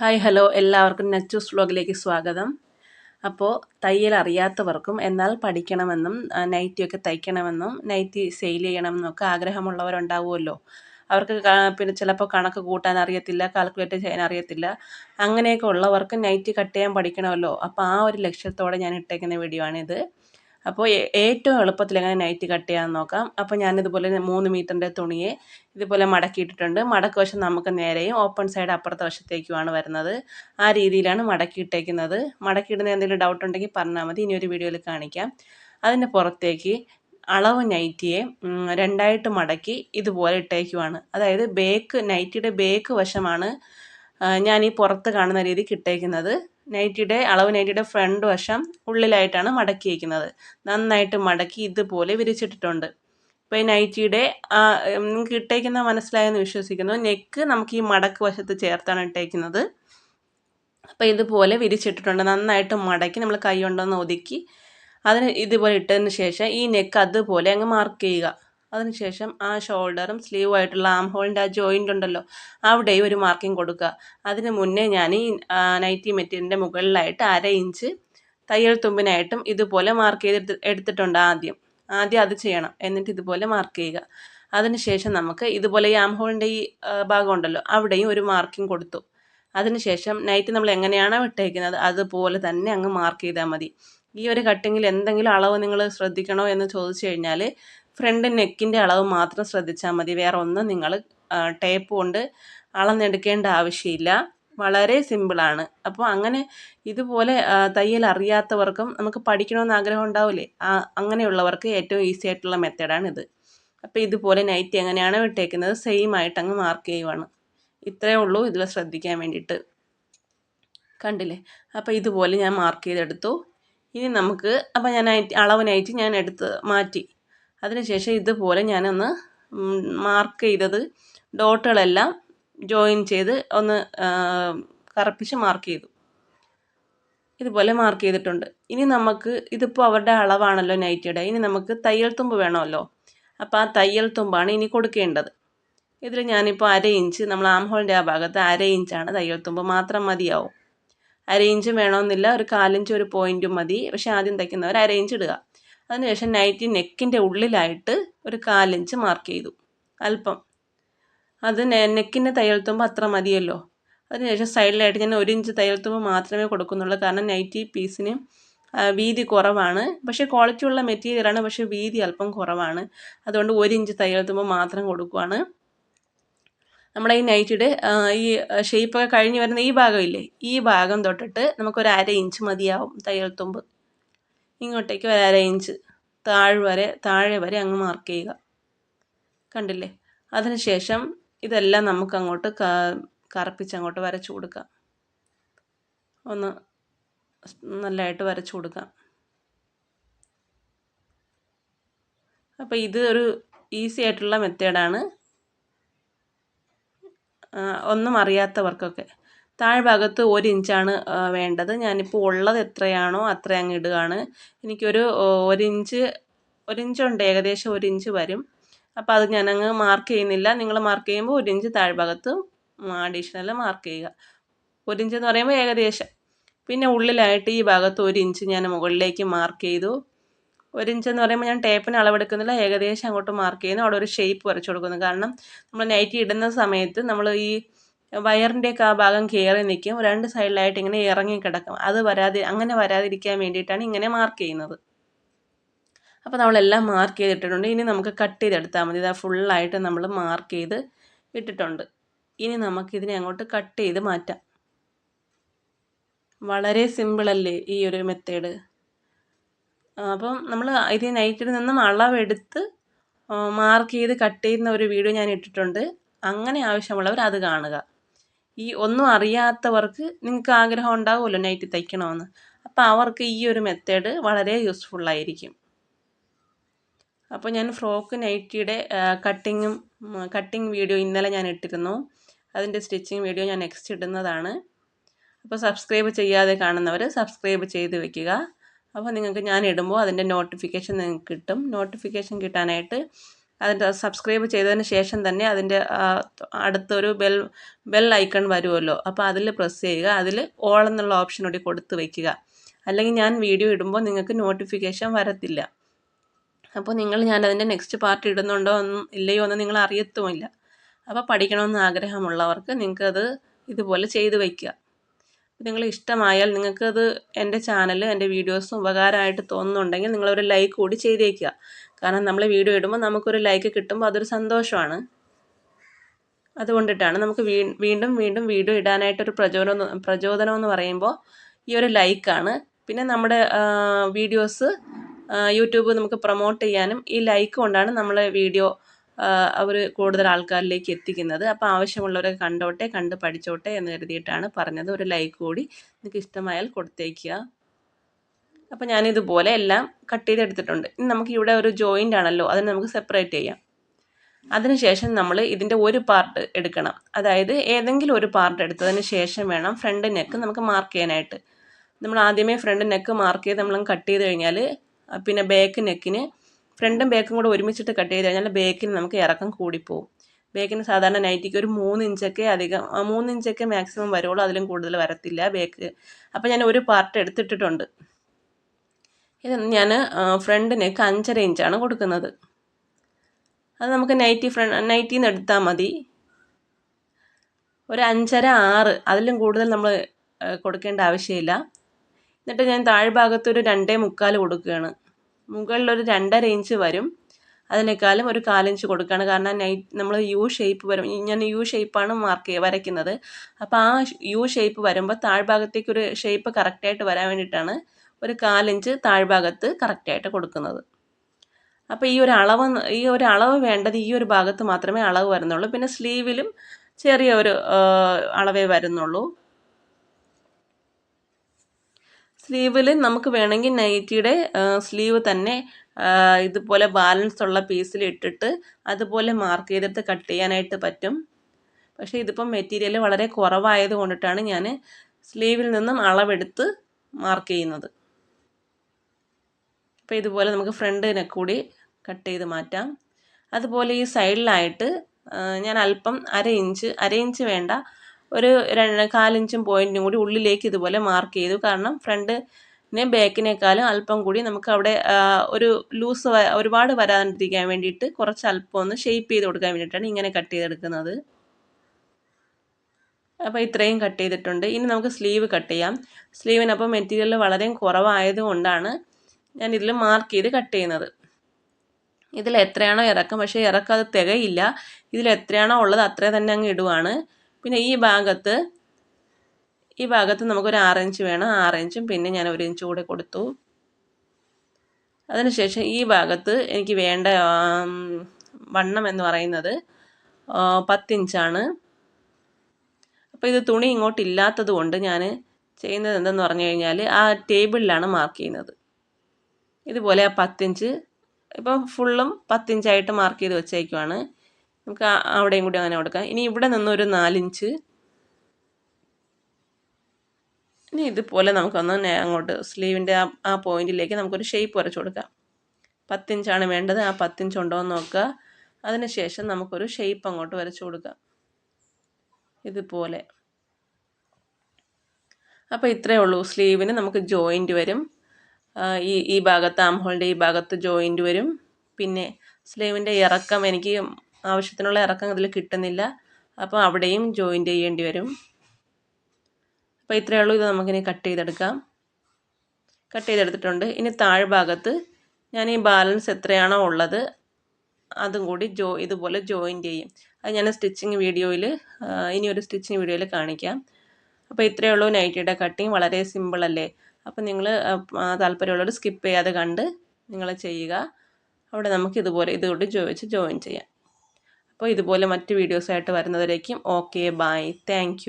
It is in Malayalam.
Hi hello. എല്ലാവർക്കും നെച്ചൂസ് വ്ലോഗിലേക്ക് സ്വാഗതം. അപ്പോൾ തയ്യൽ അറിയാത്തവർക്കും എന്നാൽ പഠിക്കണമെന്നും നൈറ്റിയൊക്കെ തയ്ക്കണമെന്നും നൈറ്റി സെയിൽ ചെയ്യണമെന്നൊക്കെ ആഗ്രഹമുള്ളവരുണ്ടാവുമല്ലോ. അവർക്ക് പിന്നെ ചിലപ്പോൾ കണക്ക് കൂട്ടാൻ അറിയത്തില്ല കാൽക്കുലേറ്റ് ചെയ്യാൻ അറിയത്തില്ല. അങ്ങനെയൊക്കെ ഉള്ളവർക്ക് നൈറ്റി കട്ട് ചെയ്യാൻ പഠിക്കണമല്ലോ. അപ്പോൾ ആ ഒരു ലക്ഷ്യത്തോടെ ഞാൻ ഇട്ടേക്കുന്ന വീഡിയോ ആണിത്. അപ്പോൾ ഏറ്റവും എളുപ്പത്തിൽ എങ്ങനെ നൈറ്റ് കട്ട് ചെയ്യാൻ നോക്കാം. അപ്പോൾ ഞാനിതുപോലെ മൂന്ന് മീറ്ററിന്റെ തുണിയെ ഇതുപോലെ മടക്കിയിട്ടിട്ടുണ്ട്. മടക്ക് വശം നമുക്ക് നേരെയും ഓപ്പൺ സൈഡ് അപ്പുറത്തെ വശത്തേക്കുമാണ് വരുന്നത്. ആ രീതിയിലാണ് മടക്കിയിട്ടേക്കുന്നത് മടക്കിയിടുന്ന എന്തെങ്കിലും ഡൗട്ട് ഉണ്ടെങ്കിൽ പറഞ്ഞാൽ മതി. ഇനി ഒരു വീഡിയോയിൽ കാണിക്കാം. അതിന്റെ പുറത്തേക്ക് അളവ് നൈറ്റിയെ രണ്ടായിട്ട് മടക്കി ഇതുപോലെ ഇട്ടേക്കുവാണ്. അതായത് ബേക്ക് നൈറ്റിയുടെ ബേക്ക് വശമാണ് ഞാൻ ഈ പുറത്ത് കാണുന്ന രീതിക്ക് ഇട്ടേക്കുന്നത്. നൈറ്റിയുടെ അളവ് നൈറ്റിയുടെ ഫ്രണ്ട് വശം ഉള്ളിലായിട്ടാണ് മടക്കിയേക്കുന്നത് നന്നായിട്ട് മടക്കി ഇതുപോലെ വിരിച്ചിട്ടിട്ടുണ്ട്. ഇപ്പോൾ ഈ നൈറ്റിയുടെ നിങ്ങൾക്ക് ഇട്ടേക്കുന്ന മനസ്സിലായെന്ന് വിശ്വസിക്കുന്നു. നെക്ക് നമുക്ക് ഈ മടക്ക് വശത്ത് ചേർത്താണ് ഇട്ടേക്കുന്നത്. അപ്പോൾ ഇതുപോലെ വിരിച്ചിട്ടിട്ടുണ്ട്. നന്നായിട്ട് മടക്കി നമ്മൾ കൈ കൊണ്ടൊന്ന് ഒതുക്കി അതിന് ഇതുപോലെ ഇട്ടതിന് ശേഷം ഈ നെക്ക് അതുപോലെ അങ്ങ് മാർക്ക് ചെയ്യുക. അതിനുശേഷം ആ ഷോൾഡറും സ്ലീവ് ആയിട്ടുള്ള ആം ഹോളിന്റെ ആ ജോയിന്റ് ഉണ്ടല്ലോ അവിടെയും ഒരു മാർക്കിംഗ് കൊടുക്കുക. അതിന് മുന്നേ ഞാൻ ഈ നൈറ്റി മെറ്റീരിയലിന്റെ മുകളിലായിട്ട് അര ഇഞ്ച് തയ്യൽ തുമ്പിനായിട്ടും ഇതുപോലെ മാർക്ക് ചെയ്ത് എടുത്തിട്ടുണ്ട് ആദ്യം. ആദ്യം അത് ചെയ്യണം എന്നിട്ട് ഇതുപോലെ മാർക്ക് ചെയ്യുക. അതിനുശേഷം നമുക്ക് ഇതുപോലെ ഈ ആം ഹോളിന്റെ ഈ ഭാഗം ഉണ്ടല്ലോ അവിടെയും ഒരു മാർക്കിംഗ് കൊടുത്തു. അതിനുശേഷം നൈറ്റ് നമ്മൾ എങ്ങനെയാണോ വിട്ടേക്കുന്നത് അതുപോലെ തന്നെ അങ്ങ് മാർക്ക് ചെയ്താൽ മതി. ഈ ഒരു കട്ടിങ്ങിൽ എന്തെങ്കിലും അളവ് നിങ്ങൾ ശ്രദ്ധിക്കണോ എന്ന് ചോദിച്ചു കഴിഞ്ഞാൽ ഫ്രണ്ട് നെക്കിന്റെ അളവ് മാത്രം ശ്രദ്ധിച്ചാൽ മതി. വേറെ ഒന്നും നിങ്ങൾ ടേപ്പ് കൊണ്ട് അളന്നെടുക്കേണ്ട ആവശ്യമില്ല. വളരെ സിമ്പിളാണ് അപ്പോൾ അങ്ങനെ ഇതുപോലെ തയ്യൽ അറിയാത്തവർക്കും നമുക്ക് പഠിക്കണമെന്ന് ആഗ്രഹം ഉണ്ടാവില്ലേ? അങ്ങനെയുള്ളവർക്ക് ഏറ്റവും ഈസി ആയിട്ടുള്ള മെത്തേഡാണിത് അപ്പോൾ ഇതുപോലെ നൈറ്റ് എങ്ങനെയാണ് വിട്ടേക്കുന്നത് സെയിം ആയിട്ട് അങ്ങ് മാർക്ക് ചെയ്യുവാണ്. ഇത്രയേ ഉള്ളൂ ഇതിൽ ശ്രദ്ധിക്കാൻ വേണ്ടിയിട്ട്. കണ്ടില്ലേ? അപ്പോൾ ഇതുപോലെ ഞാൻ മാർക്ക് ചെയ്തെടുത്തു. ഇനി നമുക്ക് അപ്പോൾ ഞാൻ അളവ് നൈറ്റ് ഞാൻ എടുത്ത് മാറ്റി. അതിനുശേഷം ഇതുപോലെ ഞാനൊന്ന് മാർക്ക് ചെയ്തത് ഡോട്ടുകളെല്ലാം ജോയിൻ ചെയ്ത് ഒന്ന് കറപ്പിച്ച് മാർക്ക് ചെയ്തു. ഇതുപോലെ മാർക്ക് ചെയ്തിട്ടുണ്ട്. ഇനി നമുക്ക് ഇതിപ്പോൾ അവരുടെ അളവാണല്ലോ നൈറ്റിയുടെ ഇനി നമുക്ക് തയ്യൽ തുമ്പ് വേണമല്ലോ. അപ്പോൾ ആ തയ്യൽ തുമ്പാണ് ഇനി കൊടുക്കേണ്ടത്. ഇതിൽ ഞാനിപ്പോൾ അര ഇഞ്ച് നമ്മൾ ആം ഹോളിന്റെ ആ ഭാഗത്ത് അര ഇഞ്ചാണ് തയ്യൽ തുമ്പ്. മാത്രം മതിയാവും. അര ഇഞ്ചും വേണമെന്നില്ല ഒരു കാലിഞ്ച് ഒരു പോയിന്റും മതി. പക്ഷേ ആദ്യം തയ്ക്കുന്നവർ അര ഇഞ്ച് ഇടുക. അതിനുശേഷം നൈറ്റി നെക്കിന്റെ ഉള്ളിലായിട്ട് ഒരു കാലിഞ്ച് മാർക്ക് ചെയ്തു. അല്പം. അത് നെക്കിന്റെ തയ്യൽ അത്ര മതിയല്ലോ. അതിനുശേഷം സൈഡിലായിട്ട് ഞാൻ ഒരു ഇഞ്ച് തയ്യൽ മാത്രമേ കൊടുക്കുന്നുള്ളൂ. കാരണം നൈറ്റി പീസിന് വീതി കുറവാണ്. പക്ഷേ ക്വാളിറ്റി ഉള്ള മെറ്റീരിയലാണ് പക്ഷേ വീതി അല്പം കുറവാണ്. അതുകൊണ്ട് ഒരു ഇഞ്ച് തയ്യൽ മാത്രം കൊടുക്കുവാണ്. നമ്മുടെ ഈ നൈറ്റിയുടെ ഈ ഷേപ്പൊക്കെ കഴിഞ്ഞ് വരുന്ന ഈ ഭാഗമില്ലേ ഈ ഭാഗം തൊട്ടിട്ട് നമുക്കൊരു അര ഇഞ്ച് മതിയാവും തയ്യൽ തുമ്പ് ഇങ്ങോട്ടേക്ക് ഒരു അരയിഞ്ച് താഴ് വരെ താഴെ വരെ അങ്ങ് മാർക്ക് ചെയ്യുക. കണ്ടില്ലേ? അതിനുശേഷം ഇതെല്ലാം നമുക്ക് അങ്ങോട്ട് കറുപ്പിച്ച് അങ്ങോട്ട് വരച്ചു കൊടുക്കാം. ഒന്ന് നല്ലതായിട്ട് വരച്ചു കൊടുക്കാം. അപ്പോൾ ഇത് ഒരു ഈസി ആയിട്ടുള്ള മെത്തേഡാണ് ഒന്നും അറിയാത്തവർക്കൊക്കെ. താഴ്ഭാഗത്ത് ഒരു ഇഞ്ചാണ് വേണ്ടത്. ഞാനിപ്പോൾ ഉള്ളത് എത്രയാണോ അത്ര അങ്ങ് ഇടുകയാണ്. എനിക്കൊരു ഒരിഞ്ച് ഒരു ഇഞ്ച് ഏകദേശം ഒരു ഇഞ്ച് വരും. അപ്പോൾ അത് ഞാനങ്ങ് മാർക്ക് ചെയ്യുന്നില്ല. നിങ്ങൾ മാർക്ക് ചെയ്യുമ്പോൾ ഒരു ഇഞ്ച് താഴ്ഭാഗത്ത് അഡീഷണൽ മാർക്ക് ചെയ്യുക. ഒരു ഇഞ്ച് എന്ന് പറയുമ്പോൾ ഏകദേശം. പിന്നെ ഉള്ളിലായിട്ട് ഈ ഭാഗത്ത് ഒരു ഇഞ്ച് ഞാൻ മുകളിലേക്ക് മാർക്ക് ചെയ്തു. ഒരു ഇഞ്ച് എന്ന് പറയുമ്പോൾ ഞാൻ ടേപ്പിന് അളവെടുക്കുന്നില്ല. ഏകദേശം അങ്ങോട്ട് മാർക്ക് ചെയ്യുന്നു. അവിടെ ഒരു ഷേപ്പ് വരച്ചു കൊടുക്കുന്നു. കാരണം നമ്മൾ നൈറ്റി ഇടുന്ന സമയത്ത് നമ്മൾ ഈ വയറിന്റെയൊക്കെ ആ ഭാഗം കയറി നിൽക്കും രണ്ട് സൈഡിലായിട്ട് ഇങ്ങനെ ഇറങ്ങി കിടക്കും. അത് വരാതെ അങ്ങനെ വരാതിരിക്കാൻ വേണ്ടിയിട്ടാണ് ഇങ്ങനെ മാർക്ക് ചെയ്യുന്നത്. അപ്പോൾ നമ്മളെല്ലാം മാർക്ക് ചെയ്തിട്ടുണ്ട് ഇനി നമുക്ക് കട്ട് ചെയ്തെടുത്താൽ മതി. ഇതാ ഫുള്ളായിട്ട് നമ്മൾ മാർക്ക് ചെയ്ത് ഇട്ടിട്ടുണ്ട്. ഇനി നമുക്കിതിനെ അങ്ങോട്ട് കട്ട് ചെയ്ത് മാറ്റാം. വളരെ സിമ്പിളല്ലേ ഈ ഒരു മെത്തേഡ് അപ്പം നമ്മൾ ഇത് നൈറ്റിൽ നിന്നും അളവെടുത്ത് മാർക്ക് ചെയ്ത് കട്ട് ചെയ്യുന്ന ഒരു വീഡിയോ ഞാൻ ഇട്ടിട്ടുണ്ട്. അങ്ങനെ ആവശ്യമുള്ളവർ അത് കാണുക. ഈ ഒന്നും അറിയാത്തവർക്ക് നിങ്ങൾക്ക് ആഗ്രഹം ഉണ്ടാവുമല്ലോ നൈറ്റ് തയ്ക്കണമെന്ന്. അപ്പോൾ അവർക്ക് ഈ ഒരു മെത്തേഡ് വളരെ യൂസ്ഫുള്ളായിരിക്കും അപ്പോൾ ഞാൻ ഫ്രോക്ക് നൈറ്റിയുടെ കട്ടിങ്ങും കട്ടിങ് വീഡിയോ ഇന്നലെ ഞാൻ ഇട്ടിരുന്നു. അതിന്റെ സ്റ്റിച്ചിങ് വീഡിയോ ഞാൻ നെക്സ്റ്റ് ഇടുന്നതാണ്. അപ്പോൾ സബ്സ്ക്രൈബ് ചെയ്യാതെ കാണുന്നവർ സബ്സ്ക്രൈബ് ചെയ്ത് വെക്കുക. അപ്പോൾ നിങ്ങൾക്ക് ഞാൻ ഇടുമ്പോൾ അതിന്റെ നോട്ടിഫിക്കേഷൻ നിങ്ങൾക്ക് കിട്ടും. നോട്ടിഫിക്കേഷൻ കിട്ടാനായിട്ട് അതിന്റെ സബ്സ്ക്രൈബ് ചെയ്തതിന് ശേഷം തന്നെ അതിന്റെ അടുത്തൊരു ബെൽ ബെൽ ഐക്കൺ വരുമല്ലോ അപ്പോൾ അതിൽ പ്രസ് ചെയ്യുക. അതിൽ ഓൾ എന്നുള്ള ഓപ്ഷൻ കൂടി കൊടുത്ത് വയ്ക്കുക അല്ലെങ്കിൽ ഞാൻ വീഡിയോ ഇടുമ്പോൾ നിങ്ങൾക്ക് നോട്ടിഫിക്കേഷൻ വരത്തില്ല. അപ്പോൾ നിങ്ങൾ ഞാൻ അതിന്റെ നെക്സ്റ്റ് പാർട്ട് ഇടുന്നുണ്ടോ എന്നും ഇല്ലയോ എന്ന് നിങ്ങൾ അറിയത്തുമില്ല. അപ്പോൾ പഠിക്കണമെന്ന് ആഗ്രഹമുള്ളവർക്ക് നിങ്ങൾക്കത് ഇതുപോലെ ചെയ്തു വയ്ക്കുക നിങ്ങൾ ഇഷ്ടമായാൽ നിങ്ങൾക്കത് എന്റെ ചാനൽ എന്റെ വീഡിയോസ് ഉപകാരമായിട്ട് തോന്നുന്നുണ്ടെങ്കിൽ നിങ്ങളൊരു ലൈക്ക് കൂടി ചെയ്തേക്കുക. കാരണം നമ്മൾ വീഡിയോ ഇടുമ്പോൾ നമുക്കൊരു ലൈക്ക് കിട്ടുമ്പോൾ അതൊരു സന്തോഷമാണ്. അതുകൊണ്ടിട്ടാണ് നമുക്ക് വീണ്ടും വീണ്ടും വീഡിയോ ഇടാനായിട്ടൊരു പ്രചോദനം പ്രചോദനം എന്ന് പറയുമ്പോൾ ഈ ഒരു ലൈക്കാണ് പിന്നെ നമ്മുടെ വീഡിയോസ് യൂട്യൂബ് നമുക്ക് പ്രൊമോട്ട് ചെയ്യാനും ഈ ലൈക്ക് കൊണ്ടാണ് നമ്മളെ വീഡിയോ അവർ കൂടുതൽ ആൾക്കാരിലേക്ക് എത്തിക്കുന്നത്. അപ്പോൾ ആവശ്യമുള്ളവരെ കണ്ടോട്ടെ കണ്ട് പഠിച്ചോട്ടെ എന്ന് കരുതിയിട്ടാണ് പറഞ്ഞത്. ഒരു ലൈക്ക് കൂടി നിങ്ങൾക്ക് ഇഷ്ടമായാൽ കൊടുത്തേക്കുക. അപ്പോൾ ഞാനിതുപോലെ എല്ലാം കട്ട് ചെയ്തെടുത്തിട്ടുണ്ട്. ഇനി നമുക്ക് ഇവിടെ ഒരു ജോയിന്റ് ആണല്ലോ അതിന് നമുക്ക് സെപ്പറേറ്റ് ചെയ്യാം. അതിനുശേഷം നമ്മൾ ഇതിന്റെ ഒരു പാർട്ട് എടുക്കണം. അതായത് ഏതെങ്കിലും ഒരു പാർട്ട് എടുത്തതിന് ശേഷം വേണം ഫ്രണ്ട് നെക്ക് നമുക്ക് മാർക്ക് ചെയ്യാനായിട്ട്. നമ്മൾ ആദ്യമേ ഫ്രണ്ട് നെക്ക് മാർക്ക് ചെയ്ത് നമ്മൾ കട്ട് ചെയ്ത് കഴിഞ്ഞാൽ പിന്നെ ബാക്ക് നെക്കിന് ഫ്രണ്ടും ബേക്കും കൂടെ ഒരുമിച്ചിട്ട് കട്ട് ചെയ്ത് കഴിഞ്ഞാൽ ബേക്കിന് നമുക്ക് ഇറക്കം കൂടിപ്പോവും. ബേക്കിന് സാധാരണ നൈറ്റിക്ക് ഒരു മൂന്ന് ഇഞ്ചൊക്കെ അധികം മൂന്ന് ഇഞ്ചൊക്കെ മാക്സിമം വരുള്ളൂ അതിലും കൂടുതൽ വരത്തില്ല ബേക്ക് അപ്പോൾ ഞാൻ ഒരു പാർട്ട് എടുത്തിട്ടിട്ടുണ്ട്. ഇത് ഞാൻ ഫ്രണ്ട് നെക്ക് അഞ്ചര ഇഞ്ചാണ് കൊടുക്കുന്നത്. അത് നമുക്ക് നൈറ്റി ഫ്രണ്ട് നൈറ്റിന്ന് എടുത്താൽ മതി. ഒരു അഞ്ചര ആറ് അതിലും കൂടുതൽ നമ്മൾ കൊടുക്കേണ്ട ആവശ്യമില്ല. എന്നിട്ട് ഞാൻ താഴ്ഭാഗത്ത് ഒരു രണ്ടേ മുക്കാൽ കൊടുക്കുകയാണ്. മുകളിലൊരു രണ്ടര ഇഞ്ച് വരും. അതിനേക്കാളും ഒരു കാലിഞ്ച് കൊടുക്കുകയാണ് കാരണം നൈറ്റ് നമ്മൾ യു ഷേപ്പ് വരും. ഞാൻ യു ഷേപ്പാണ് മാർക്ക് വരയ്ക്കുന്നത്. അപ്പോൾ ആ യു ഷേപ്പ് വരുമ്പോൾ താഴ്ഭാഗത്തേക്ക് ഒരു ഷേപ്പ് കറക്റ്റായിട്ട് വരാൻ വേണ്ടിയിട്ടാണ് ഒരു കാലിഞ്ച് താഴ്ഭാഗത്ത് കറക്റ്റായിട്ട് കൊടുക്കുന്നത്. അപ്പോൾ ഈ ഒരു അളവ് ഈ ഒരു അളവ് വേണ്ടത് ഈ ഒരു ഭാഗത്ത് മാത്രമേ അളവ് വരുന്നുള്ളൂ. പിന്നെ സ്ലീവിലും ചെറിയ ഒരു അളവേ വരുന്നുള്ളൂ. സ്ലീവിൽ നമുക്ക് വേണമെങ്കിൽ നൈറ്റിയുടെ സ്ലീവ് തന്നെ ഇതുപോലെ ബാലൻസ് ഉള്ള പീസിൽ ഇട്ടിട്ട് അതുപോലെ മാർക്ക് ചെയ്തിട്ട് കട്ട് ചെയ്യാനായിട്ട് പറ്റും. പക്ഷേ ഇതിപ്പം മെറ്റീരിയൽ വളരെ കുറവായത് കൊണ്ടിട്ടാണ് ഞാൻ സ്ലീവിൽ നിന്നും അളവെടുത്ത് മാർക്ക് ചെയ്യുന്നത്. അപ്പോൾ ഇതുപോലെ നമുക്ക് ഫ്രണ്ടിനെ കൂടി കട്ട് ചെയ്ത് മാറ്റാം. അതുപോലെ ഈ സൈഡിലായിട്ട് ഞാൻ അല്പം അര ഇഞ്ച് അര ഇഞ്ച് വേണ്ട ഒരു കാലിഞ്ചും പോയിന്റും കൂടി ഉള്ളിലേക്ക് ഇതുപോലെ മാർക്ക് ചെയ്തു. കാരണം ഫ്രണ്ട് ഫ്രണ്ടിനെ ബാക്കിനേക്കാളും അല്പം കൂടി നമുക്ക് അവിടെ ഒരു ലൂസ് ഒരുപാട് വരാതിരിക്കാൻ വേണ്ടിയിട്ട് കുറച്ച് അല്പം ഒന്ന് ഷെയ്പ്പ് ചെയ്ത് കൊടുക്കാൻ വേണ്ടിയിട്ടാണ് ഇങ്ങനെ കട്ട് ചെയ്തെടുക്കുന്നത്. അപ്പോൾ ഇത്രയും കട്ട് ചെയ്തിട്ടുണ്ട്. ഇനി നമുക്ക് സ്ലീവ് കട്ട് ചെയ്യാം. സ്ലീവിനപ്പോൾ മെറ്റീരിയൽ വളരെ കുറവായതുകൊണ്ടാണ് ഞാൻ ഇതിൽ മാർക്ക് ചെയ്ത് കട്ട് ചെയ്യുന്നത്. ഇതിൽ എത്രയാണോ ഇറക്കം പക്ഷേ ഇറക്കം അത് തികയില്ല. ഇതിൽ എത്രയാണോ ഉള്ളത് അത്രേ തന്നെ അങ്ങ് ഇടുവാണ്. പിന്നെ ഈ ഭാഗത്ത് ഈ ഭാഗത്ത് നമുക്കൊരു ഇഞ്ച് വേണം. ആറഞ്ചും പിന്നെ ഞാൻ ഒരു ഇഞ്ച് കൂടെ കൊടുത്തു. അതിനുശേഷം ഈ ഭാഗത്ത് എനിക്ക് വേണ്ട വണ്ണം എന്ന് പറയുന്നത് പത്തിഞ്ചാണ്. അപ്പോൾ ഇത് തുണി ഇങ്ങോട്ടില്ലാത്തത് കൊണ്ട് ഞാൻ ചെയ്യുന്നത് എന്തെന്ന് പറഞ്ഞു കഴിഞ്ഞാൽ ആ ടേബിളിലാണ് മാർക്ക് ചെയ്യുന്നത്. ഇതുപോലെ ആ പത്തിഞ്ച് ഇപ്പോൾ ഫുള്ളും പത്തിഞ്ചായിട്ട് മാർക്ക് ചെയ്ത് വെച്ചേക്കുവാണ്. നമുക്ക് അവിടെയും കൂടി അങ്ങനെ കൊടുക്കാം. ഇനി ഇവിടെ നിന്ന് നിന്നൊരു നാലിഞ്ച്. ഇനി ഇതുപോലെ നമുക്കൊന്ന് അങ്ങോട്ട് സ്ലീവിന്റെ ആ ആ പോയിന്റിലേക്ക് നമുക്കൊരു ഷേപ്പ് വരച്ചു കൊടുക്കാം. പത്തിഞ്ചാണ് വേണ്ടത്. ആ പത്തിഞ്ച് ഉണ്ടോ എന്ന് നോക്കുക. അതിനുശേഷം നമുക്കൊരു ഷേപ്പ് അങ്ങോട്ട് വരച്ചു കൊടുക്കാം. ഇതുപോലെ. അപ്പോൾ ഇത്രയേ ഉള്ളൂ. സ്ലീവിന് നമുക്ക് ജോയിന്റ് വരും. ഈ ഈ ഭാഗത്ത് ആം ഹോളിന്റെ ഈ ഭാഗത്ത് ജോയിന്റ് വരും. പിന്നെ സ്ലീവിന്റെ ഇറക്കം എനിക്ക് ആവശ്യത്തിനുള്ള ഇറക്കം അതിൽ കിട്ടുന്നില്ല. അപ്പോൾ അവിടെയും ജോയിന്റ് ചെയ്യേണ്ടി വരും. അപ്പോൾ ഇത്രയേ ഉള്ളൂ. ഇത് നമുക്കിനി കട്ട് ചെയ്തെടുക്കാം. കട്ട് ചെയ്തെടുത്തിട്ടുണ്ട്. ഇനി താഴ്ഭാഗത്ത് ഞാൻ ഈ ബാലൻസ് എത്രയാണോ ഉള്ളത് അതും കൂടി ജോ ഇതുപോലെ ജോയിൻ ചെയ്യും. അത് ഞാൻ സ്റ്റിച്ചിങ് വീഡിയോയിൽ ഇനി ഒരു സ്റ്റിച്ചിങ് വീഡിയോയിൽ കാണിക്കാം. അപ്പോൾ ഇത്രയേ ഉള്ളൂ നൈറ്റിയുടെ കട്ടിങ് വളരെ സിമ്പിൾ അല്ലേ? അപ്പോൾ നിങ്ങൾ താല്പര്യമുള്ളവർ സ്കിപ്പ് ചെയ്യാതെ കണ്ട് നിങ്ങൾ ചെയ്യുക. അവിടെ നമുക്ക് ഇതുപോലെ ഇതുകൊണ്ട് ജോയിച്ച് ജോയിൻ ചെയ്യാം. അപ്പോൾ ഇതുപോലെ മറ്റ് വീഡിയോസായിട്ട് വരുന്നവരേക്കും ഓക്കെ ബൈ താങ്ക്